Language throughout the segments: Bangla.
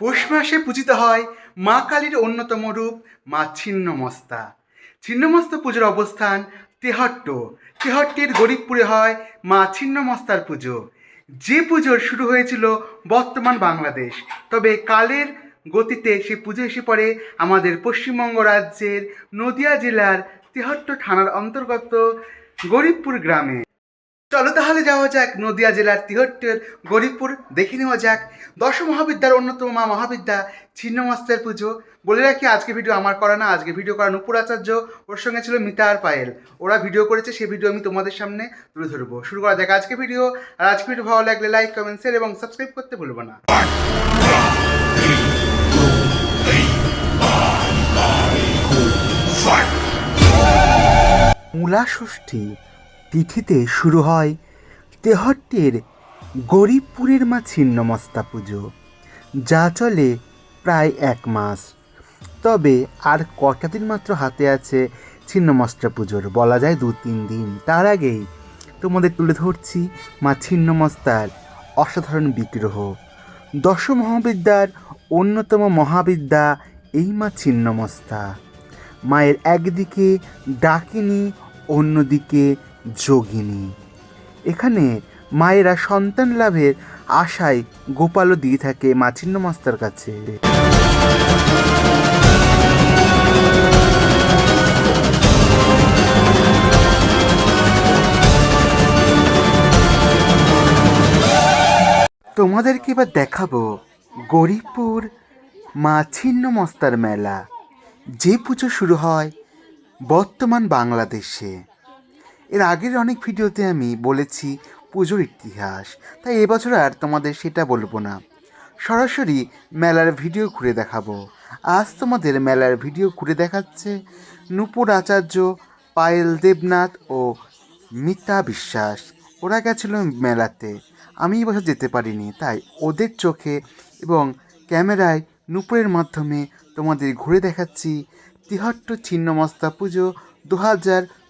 পৌষ মাসে পূজিত হয় মা কালীর অন্যতম রূপ, মা ছিন্নমস্তা। ছিন্নমস্তা পুজোর অবস্থান তেহট্ট। তেহট্টের গরিবপুরে হয় মা ছিন্নমস্তার পুজো। যে পুজোর শুরু হয়েছিল বর্তমান বাংলাদেশ, তবে কালের গতিতে সে পুজো এসে পড়ে আমাদের পশ্চিমবঙ্গ রাজ্যের নদিয়া জেলার তেহট্ট থানার অন্তর্গত গরিবপুর গ্রামে। চলো তাহলে যাওয়া যাক, নদিয়া জেলার তিহট্টের গরিবপুর, দেখে নেওয়া যাক। দশ মহাবিদ্যার অন্যতম মা মহাবিদ্যা, ছিন্নমস্তের পুজো। বলে রাখি, আজকে ভিডিও আমার করা না, আজকে ভিডিও করা নুপুর আচার্য ওর সঙ্গে ছিল মিতা আর পায়েল। ওরা ভিডিও করেছে সেই ভিডিও আমি তোমাদের সামনে তুলে ধরবো। শুরু করা যাক আজকে ভিডিও আর আজকে ভিডিও ভালো লাগলে লাইক কমেন্ট শেয়ার এবং সাবস্ক্রাইব করতে ভুলবো না। মূলা ষষ্ঠী। তিথিতে শুরু হয় তেহট্টের গরিবপুরের মা ছিন্নমস্তা পুজো, যা চলে প্রায় এক মাস। তবে আর কটা দিন মাত্র হাতে আছে ছিন্নমস্তা পুজোর? বলা যায় দু তিন দিন। তার আগেই তোমাদের তুলে ধরছি মা ছিন্নমস্তার অসাধারণ বিগ্রহ। দশ মহাবিদ্যার অন্যতম মহাবিদ্যা এই মা ছিন্নমস্তা। মায়ের একদিকে ডাকিনী, অন্যদিকে যোগিনী। এখানে মায়েরা সন্তান লাভের আশায় গোপালও দিয়ে থাকে মা ছিন্নমস্তার কাছে। তোমাদেরকে এবার দেখাবো গরিবপুর মা ছিন্নমস্তার মেলা। যে পুজো শুরু হয় বর্তমান বাংলাদেশে। এর আগের অনেক ভিডিওতে আমি বলেছি পুজোর ইতিহাস, তাই এবছর আর তোমাদের সেটা বলব না। সরাসরি মেলার ভিডিও ঘুরে দেখাবো। আজ তোমাদের মেলার ভিডিও ঘুরে দেখাচ্ছে নূপুর আচার্য পায়েল দেবনাথ ও মিতা বিশ্বাস। ওরা গেছিল মেলাতে। আমি এবছর যেতে পারিনি, তাই ওদের চোখে এবং ক্যামেরায় নূপুরের মাধ্যমে তোমাদের ঘুরে দেখাচ্ছি তিহট্ট ছিন্নমস্তা পুজো দু হাজার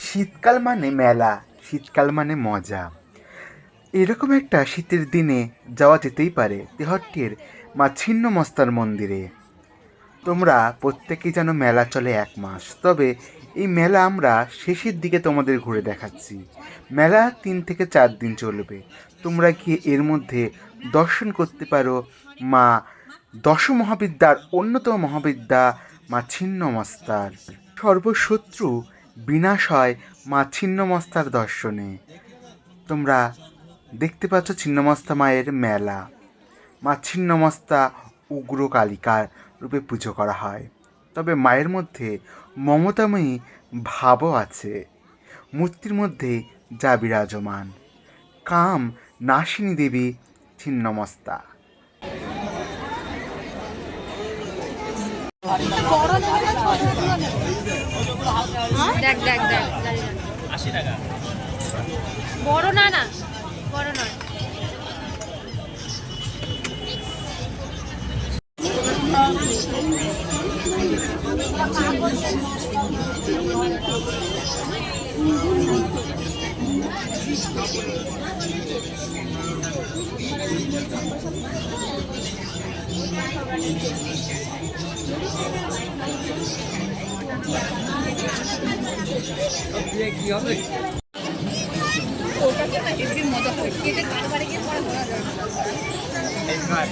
শীতকাল মানে মেলা শীতকাল মানে মজা। এরকম একটা শীতের দিনে যাওয়া যেতেই পারে তেহট্টের মা ছিন্নমস্তার মন্দিরে। তোমরা প্রত্যেকেই যেন মেলা চলে এক মাস। তবে এই মেলা আমরা শেষের দিকে তোমাদের ঘুরে দেখাচ্ছি। মেলা তিন থেকে চার দিন চলবে। তোমরা গিয়ে এর মধ্যে দর্শন করতে পারো মা দশ মহাবিদ্যার অন্যতম মহাবিদ্যা মা ছিন্নমস্তার সর্বশত্রু বিনাশ হয় মা ছিন্নমস্তার দর্শনে। তোমরা দেখতে পাচ্ছ ছিন্নমস্তা মায়ের মেলা। মা ছিন্নমস্তা উগ্র কালিকার রূপে পুজো করা হয়। তবে মায়ের মধ্যে মমতাময়ী ভাবও আছে। মূর্তির মধ্যে যা বিরাজমান। কাম নাসিনী দেবী ছিন্নমস্তা। দেখ দেখ দেখ বড় না না। কি হবে ওটাকে না এসির মজা হয় কেটে কারবারে গিয়ে পরে ধরা যায় একবার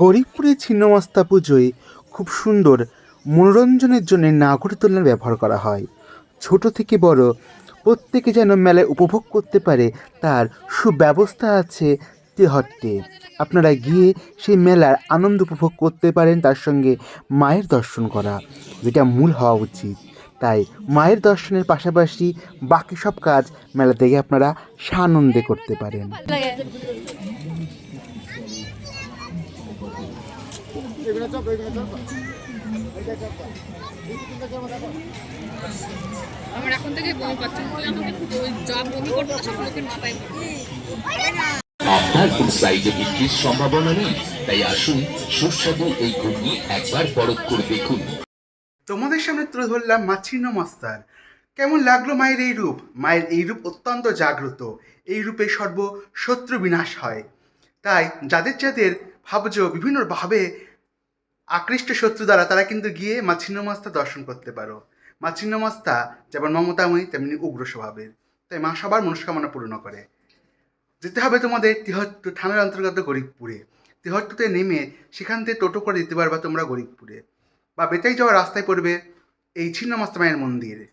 গরিবপুরে ছিন্নমস্তা পুজোয় খুব সুন্দর মনোরঞ্জনের জন্য নাগরদোলনার ব্যবহার করা হয়। ছোট থেকে বড় প্রত্যেকে যেন মেলায় উপভোগ করতে পারে তার সুব্যবস্থা আছে তেহট্টে। আপনারা গিয়ে সেই মেলার আনন্দ উপভোগ করতে পারেন তার সঙ্গে মায়ের দর্শন করা, যেটা মূল হওয়া উচিত। তাই মায়ের দর্শনের পাশাপাশি বাকি সব কাজ মেলা থেকে আপনারা সানন্দে করতে পারেন। লাগে আমার এখন থেকে বমি পাচ্ছে তুই আমাকে ওই যা বমি করতে সব লোকের মাথায় আপনার ফুড সাইজে বিক্রির সম্ভাবনা নেই তাই আসুন সুস্বাদু এই ঘুগনি একবার পরখ করে দেখুন। তোমাদের সামনে তুলে ধরলাম মাছিন্ন মাস্তার কেমন লাগল মায়ের এই রূপ? মায়ের এই রূপ অত্যন্ত জাগ্রত। এই রূপে সর্ব শত্রু বিনাশ হয়। তাই যাদের যাদের ভাবজ বিভিন্নভাবে আকৃষ্ট শত্রু দ্বারা তারা কিন্তু গিয়ে মা ছিন্নমাস্তা দর্শন করতে পারো। মা ছিন্নমাস্তা যেমন মমতাময়ী তেমনি উগ্র স্বভাবের। তাই মা সবার মনস্কামনা পূর্ণ করে। যেতে হবে তোমাদের তিহট্ট থানার অন্তর্গত গরিবপুরে। তিহট্টতে নেমে সেখান থেকে টোটো করে দিতে পারবা তোমরা গরিবপুরে। বা বেতাই যাওয়ার রাস্তায় পড়বে এই ছিন্নমাস্তা মায়ের মন্দির।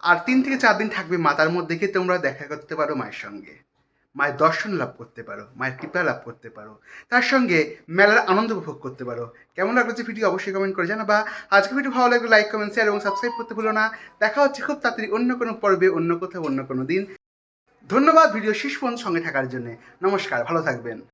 আর তিন থেকে চার দিন থাকবে মা তার মধ্যে গিয়ে তোমরা দেখা করতে পারো মায়ের সঙ্গে। মায়ের দর্শন লাভ করতে পারো, মায়ের কৃপা লাভ করতে পারো। তার সঙ্গে মেলার আনন্দ উপভোগ করতে পারো। কেমন লাগল যে ভিডিও অবশ্যই কমেন্ট করে জানাবা। আজকে ভিডিও ভালো লাগল লাইক কমেন্ট শেয়ার এবং সাবস্ক্রাইব করতে ভুলো না। দেখা হচ্ছে খুব তাড়াতাড়ি অন্য কোনো পর্বে, অন্য কোথাও, অন্য কোনো দিন। ধন্যবাদ ভিডিও শেষ পর্যন্ত সঙ্গে থাকার জন্য। নমস্কার, ভালো থাকবেন।